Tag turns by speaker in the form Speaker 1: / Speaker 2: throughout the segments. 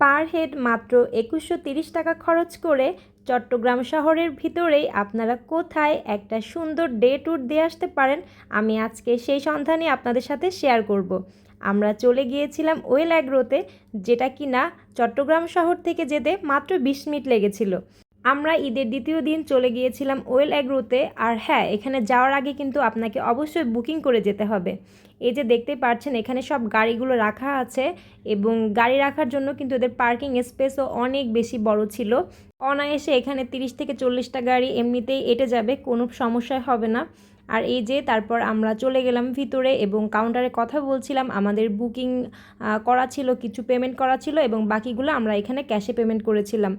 Speaker 1: Per head মাত্র একুশশো তিরিশ টাকা খরচ করে চট্টগ্রাম শহরের ভিতরেই আপনারা কোথায় একটা সুন্দর ডে ট্যুর দিয়ে আসতে পারেন, আমি আজকে সেই সন্ধানই আপনাদের সাথে শেয়ার করব। আমরা চলে গিয়েছিলাম ওয়েল অ্যাগ্রোতে যেটা কি না চট্টগ্রাম শহর থেকে যেতে মাত্র বিশ মিনিট লেগেছিল আমরা ঈদের দ্বিতীয় দিন চলে গিয়েছিলাম ওয়েল অ্যাগ্রোতে আর হ্যাঁ এখানে যাওয়ার আগে কিন্তু আপনাকে অবশ্যই বুকিং করে যেতে হবে এই যে দেখতে পাচ্ছেন এখানে সব গাড়িগুলো রাখা আছে এবং গাড়ি রাখার জন্য কিন্তু এদের পার্কিং স্পেসও অনেক বেশি বড় ছিল। অনায়াসে এখানে তিরিশ থেকে চল্লিশটা গাড়ি এমনিতেই এটে যাবে, কোনো সমস্যা হবে না। আর এই যে তারপর আমরা চলে গেলাম ভিতরে এবং কাউন্টারে কথা বলছিলাম, আমাদের বুকিং করা ছিল, কিছু পেমেন্ট করা ছিল এবং বাকিগুলো আমরা এখানে ক্যাশে পেমেন্ট করেছিলাম।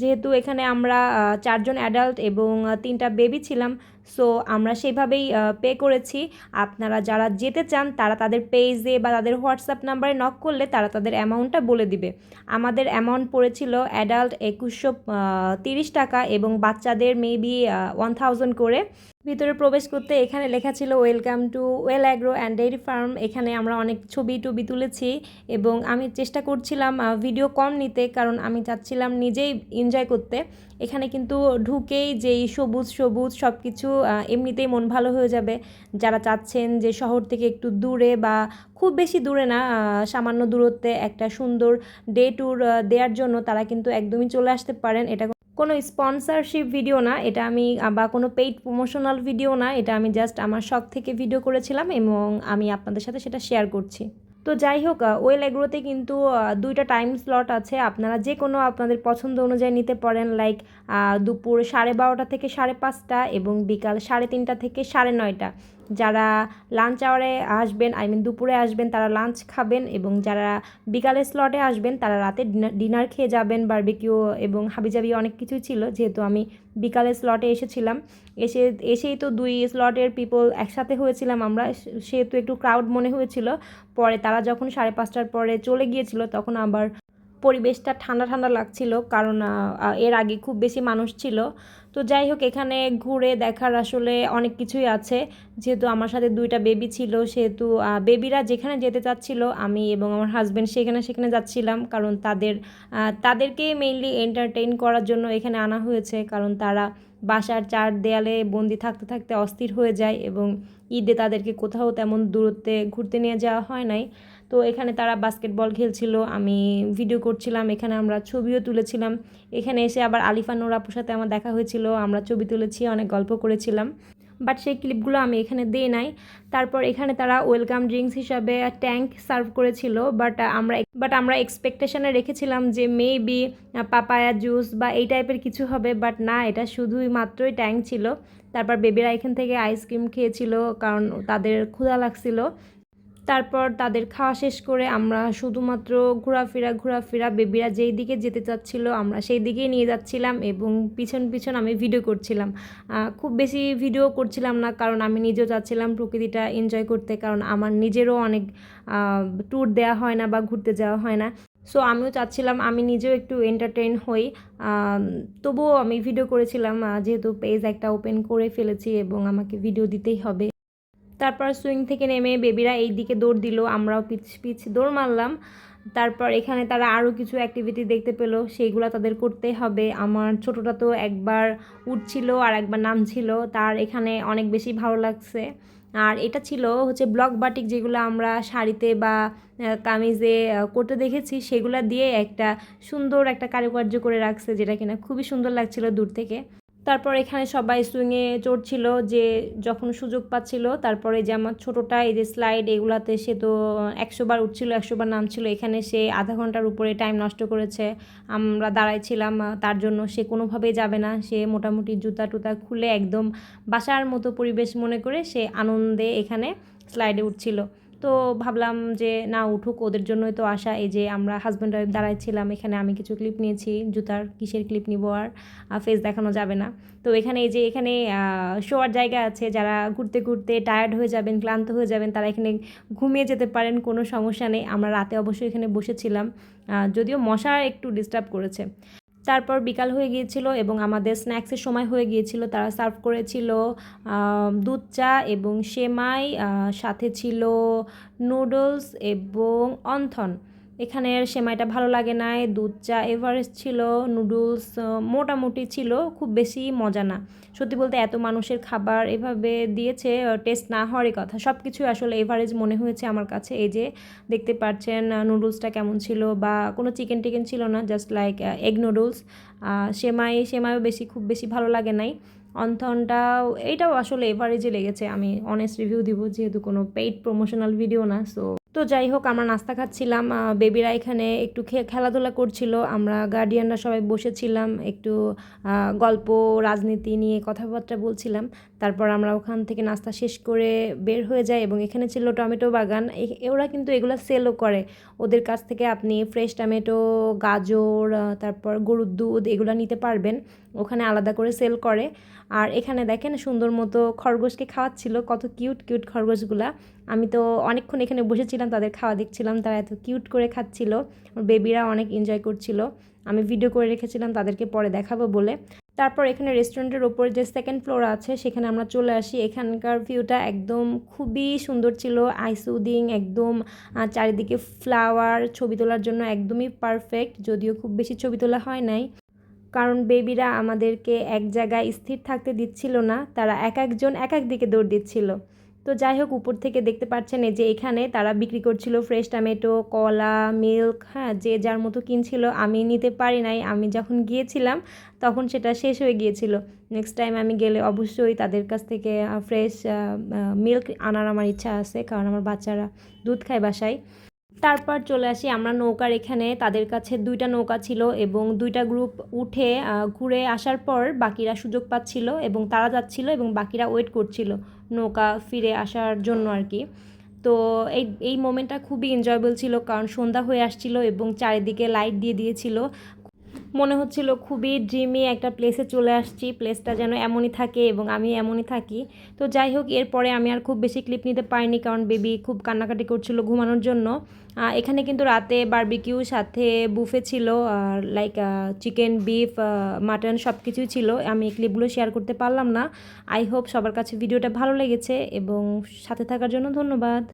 Speaker 1: যেহেতু এখানে আমরা চারজন অ্যাডাল্ট এবং তিনটা বেবি ছিলাম সো আমরা সেইভাবেই পে করেছি। আপনারা যারা যেতে চান, তারা তাদের পেজে বা তাদের হোয়াটসঅ্যাপ নাম্বারে নক করলে তারা তাদের অ্যামাউন্টটা বলে দিবে। আমাদের অ্যামাউন্ট পড়েছিল অ্যাডাল্ট একুশশো তিরিশ টাকা এবং বাচ্চাদের মেবি ওয়ান থাউজেন্ড করে। ভিতরে প্রবেশ করতে এখানে লেখা ছিল welcome to Well Agro and dairy farm এখানে আমরা অনেক ছবি টবি তুলেছি এবং আমি চেষ্টা করছিলাম ভিডিও কম নিতে, কারণ আমি চাচ্ছিলাম নিজেই এনজয় করতে। এখানে কিন্তু ঢুকেই যেই সবুজ সবুজ সব কিছু এমনিতেই মন ভালো হয়ে যাবে। যারা চাচ্ছেন যে শহর থেকে একটু দূরে বা খুব বেশি দূরে না সামান্য দূরত্বে একটা সুন্দর ডে ট্যুর দেওয়ার জন্য তারা কিন্তু একদমই চলে আসতে পারেন। এটা কোনো স্পন্সরশিপ ভিডিও না, এটা আমি বা কোনো পেইড প্রমোশনাল ভিডিও না, এটা আমি জাস্ট আমার শখ থেকে ভিডিও করেছিলাম এবং আমি আপনাদের সাথে সেটা শেয়ার করছি। তো যাই হোক ওয়েল এগ্রোতে কিন্তু দুইটা টাইম স্লট আছে। আপনারা যে কোনো আপনাদের পছন্দ অনুযায়ী নিতে পারেন লাইক দুপুর সাড়ে বারোটা থেকে সাড়ে পাঁচটা এবং বিকাল সাড়ে তিনটা থেকে সাড়ে নয়টা। যারা লাঞ্চ আওয়ারে আসবেন আই মিন দুপুরে আসবেন, তারা লাঞ্চ খাবেন এবং যারা বিকালের স্লটে আসবেন, তারা রাতে ডিনার খেয়ে যাবেন বারবিকিউ এবং হাবিজাবি অনেক কিছুই ছিল। যেহেতু আমি বিকালের স্লটে এসেছিলাম, এসে, এসেই তো দুই স্লটের পিপল একসাথে হয়েছিলাম আমরা সেহেতু একটু ক্রাউড মনে হয়েছিল। পরে তারা যখন সাড়ে পাঁচটার পরে চলে গিয়েছিল, তখন আবার পরিবেশটা ঠান্ডা ঠান্ডা লাগছিল, কারণ এর আগে খুব বেশি মানুষ ছিল। তো যাই হোক, এখানে ঘুরে দেখার আসলে অনেক কিছুই আছে। যেহেতু আমার সাথে দুইটা বেবি ছিল, সেহেতু বেবিরা যেখানে যেতে চাচ্ছিল, আমি এবং আমার হাজব্যান্ড সেখানে সেখানে যাচ্ছিলাম। কারণ তাদের তাদেরকে মেইনলি এন্টারটেইন করার জন্য এখানে আনা হয়েছে। কারণ তারা বাসার চার দেয়ালে বন্দি থাকতে থাকতে অস্থির হয়ে যায় এবং ঈদে তাদেরকে কোথাও তেমন দূরত্বে ঘুরতে নিয়ে যাওয়া হয় নাই। তো এখানে তারা বাস্কেটবল খেলছিল, আমি ভিডিও করছিলাম, এখানে আমরা ছবিও তুলেছিলাম। এখানে এসে আবার আলিফা নোর আপুর সাথে আমার দেখা হয়েছিল, আমরা ছবি তুলেছি, অনেক গল্প করেছিলাম। বাট সেই ক্লিপগুলো আমি এখানে দিই নাই। তারপর এখানে তারা ওয়েলকাম ড্রিঙ্কস হিসাবে ট্যাঙ্ক সার্ভ করেছিল বাট আমরা বাট আমরা এক্সপেকটেশনে রেখেছিলাম যে মেবি পাপায়া জুস বা এই টাইপের কিছু হবে বাট না, এটা শুধুই মাত্রই ট্যাঙ্ক ছিল। তারপর বেবিরা এখান থেকে আইসক্রিম খেয়েছিল, কারণ তাদের ক্ষুধা লাগছিল। তারপর তাদের খাওয়া শেষ করে আমরা শুধুমাত্র ঘোরাফেরা ঘোরাফেরা, বেবিরা যেই দিকে যেতে চাচ্ছিল আমরা সেই দিকেই নিয়ে যাচ্ছিলাম এবং পিছন পিছন আমি ভিডিও করছিলাম। খুব বেশি ভিডিও করছিলাম না কারণ আমি নিজেও চাচ্ছিলাম প্রকৃতিটা এনজয় করতে কারণ আমার নিজেরও অনেক ট্যুর দেওয়া হয় না বা ঘুরতে যাওয়া হয় না। সো আমিও চাচ্ছিলাম আমি নিজেও একটু এন্টারটেন হই। তবুও আমি ভিডিও করেছিলাম যেহেতু পেজ একটা ওপেন করে ফেলেছি এবং আমাকে ভিডিও দিতেই হবে। তারপর সুইং থেকে নেমে বেবিরা এই দিকে দৌড় দিল, আমরাও পিছ পিছ দৌড় মারলাম। তারপর এখানে তারা আরও কিছু অ্যাক্টিভিটি দেখতে পেল, সেইগুলো তাদের করতে হবে। আমার ছোটোটা তো একবার উঠছিল আর একবার নামছিল, তার এখানে অনেক বেশি ভালো লাগছে। আর এটা ছিল হচ্ছে ব্লক বাটিক যেগুলো আমরা শাড়িতে বা কামিজে করতে দেখেছি, সেগুলো দিয়ে একটা সুন্দর একটা কারুকার্য করে রাখছে, যেটা কিনা খুবই সুন্দর লাগছিল দূর থেকে। তারপর এখানে সবাই সুইংয়ে চড়ছিল যে যখন সুযোগ পাচ্ছিল, তারপরে যে আমার ছোটোটা, এই যে স্লাইড এগুলাতে সে তো একশো বার উঠছিল, একশো বার নামছিল, এখানে সে আধা ঘণ্টার উপরে টাইম নষ্ট করেছে। আমরা দাঁড়াইছিলাম, তার জন্য সে কোনোভাবেই যাবে না। সে মোটামুটি জুতা টুতা খুলে একদম বাসার মতো পরিবেশ মনে করে সে আনন্দে এখানে স্লাইডে উঠছিল। তো ভাবলাম যে, না, উঠুক, ওদের জন্যই তো আসা এই যে আমরা হাজব্যান্ড ওয়াইফ দাঁড়াইছিলাম, এখানে আমি কিছু ক্লিপ নিয়েছি, জুতার কিসের ক্লিপ নিব আর ফেস দেখানো যাবে না। তো এখানে এই যে, এখানে শোয়ার জায়গা আছে, যারা ঘুরতে ঘুরতে টায়ার্ড হয়ে যাবেন, ক্লান্ত হয়ে যাবেন, তারা এখানে ঘুমিয়ে যেতে পারেন, কোনো সমস্যা নেই। আমরা রাতে অবশ্যই এখানে বসেছিলাম যদিও মশা একটু ডিস্টার্ব করেছে। তারপর বিকাল হয়ে গিয়েছিল এবং আমাদের স্ন্যাক্সের সময় হয়ে গিয়েছিল। তারা সার্ভ করেছিল দুধ চা এবং সেমাই সাথে ছিল নুডলস এবং অন্থন। এখানের সেমাইটা ভালো লাগে নাই, দুধ চা, এভারেস্ট ছিল, নুডলস মোটামুটি ছিল, খুব বেশি মজা না। সত্যি বলতে এত মানুষের খাবার এভাবে দিয়েছে টেস্ট না হওয়ারই কথা। সব কিছু আসলে এভারেজ মনে হয়েছে আমার কাছে। এই যে দেখতে পাচ্ছেন নুডলসটা কেমন ছিল বা কোনো চিকেন টিকেন ছিল না জাস্ট লাইক এগ নুডলস সেমাই, সেমাইও বেশি, খুব বেশি ভালো লাগে নাই। অন্থনটাও এইটাও আসলে এভারেজে লেগেছে। আমি অনেস্ট রিভিউ দিব, যেহেতু কোনো পেইড প্রমোশনাল ভিডিও না সো তো যাই হোক, আমরা নাস্তা খাচ্ছিলাম বেবিরা এখানে একটু খেলাধুলা করছিল, আমরা গার্ডিয়ানরা সবাই বসেছিলাম, একটু গল্প, রাজনীতি নিয়ে কথাবার্তা বলছিলাম। তারপর আমরা ওখান থেকে নাস্তা শেষ করে বের হয়ে যাই এবং এখানে ছিল টমেটো বাগান। ওরা কিন্তু এগুলো সেলও করে। ওদের কাছ থেকে আপনি ফ্রেশ টমেটো, গাজর তারপর গরুর দুধ এগুলো নিতে পারবেন। ওখানে আলাদা করে সেল করে। আর এখানে দেখেন সুন্দর মতো খরগোশকে খাওয়াচ্ছিল। কত কিউট কিউট খরগোশগুলা। আমি তো অনেকক্ষণ এখানে বসেছিলাম, তাদের খাওয়া দেখছিলাম, তারা এত কিউট করে খাচ্ছিল। বেবিরা অনেক এনজয় করছিল। আমি ভিডিও করে রেখেছিলাম, তাদেরকে পরে দেখাবো বলে। তারপর এখানে রেস্টুরেন্টের ওপর যে সেকেন্ড ফ্লোর আছে, সেখানে আমরা চলে আসি। এখানকার ভিউটা একদম খুবই সুন্দর ছিল আইসুদিং একদম চারিদিকে ফ্লাওয়ার ছবি তোলার জন্য একদমই পারফেক্ট যদিও খুব বেশি ছবি তোলা হয় নাই। কারণ বেবিরা আমাদেরকে এক জায়গায় স্থির থাকতে দিচ্ছিল না, তারা এক একজন এক এক দিকে দৌড় দিচ্ছিল। তো যাই হোক উপর থেকে দেখতে পাচ্ছেন যে এখানে তারা বিক্রি করছিল ফ্রেশ টমেটো, কলা মিল্ক হ্যাঁ যে যার মতো কিনছিল। আমি নিতে পারি নাই। আমি যখন গিয়েছিলাম, তখন সেটা শেষ হয়ে গিয়েছিল। নেক্সট টাইম আমি গেলে অবশ্যই তাদের কাছ থেকে ফ্রেশ মিল্ক আনার আমার ইচ্ছা আছে। কারণ আমার বাচ্চারা দুধ খায় বাসায়। তারপর চলে আসি আমরা নৌকার এখানে। তাদের কাছে দুইটা নৌকা ছিল এবং দুইটা গ্রুপ উঠে ঘুরে আসার পর বাকিরা সুযোগ পাচ্ছিল এবং তারা যাচ্ছিল এবং বাকিরা ওয়েট করছিল নৌকা ফিরে আসার জন্য আর কি। তো এই এই মোমেন্টটা খুবই এনজয়েবল ছিল কারণ সন্ধ্যা হয়ে আসছিল এবং চারিদিকে লাইট দিয়ে দিয়েছিল। মনে হচ্ছিল খুবই ড্রিমি একটা প্লেসে চলে আসছি। প্লেসটা যেন এমনই থাকে এবং আমি এমনই থাকি। তো যাই হোক, এরপরে আমি আর খুব বেশি ক্লিপ নিতে পারিনি কারণ বেবি খুব কান্নাকাটি করছিল ঘুমানোর জন্য। এখানে কিন্তু রাতে বারবিকিউ সাথে বুফে ছিল লাইক চিকেন বিফ মাটন সব কিছুই ছিল। আমি ক্লিপগুলো শেয়ার করতে পারলাম না। আই হোপ সবার কাছে ভিডিওটা ভালো লেগেছে এবং সাথে থাকার জন্য ধন্যবাদ।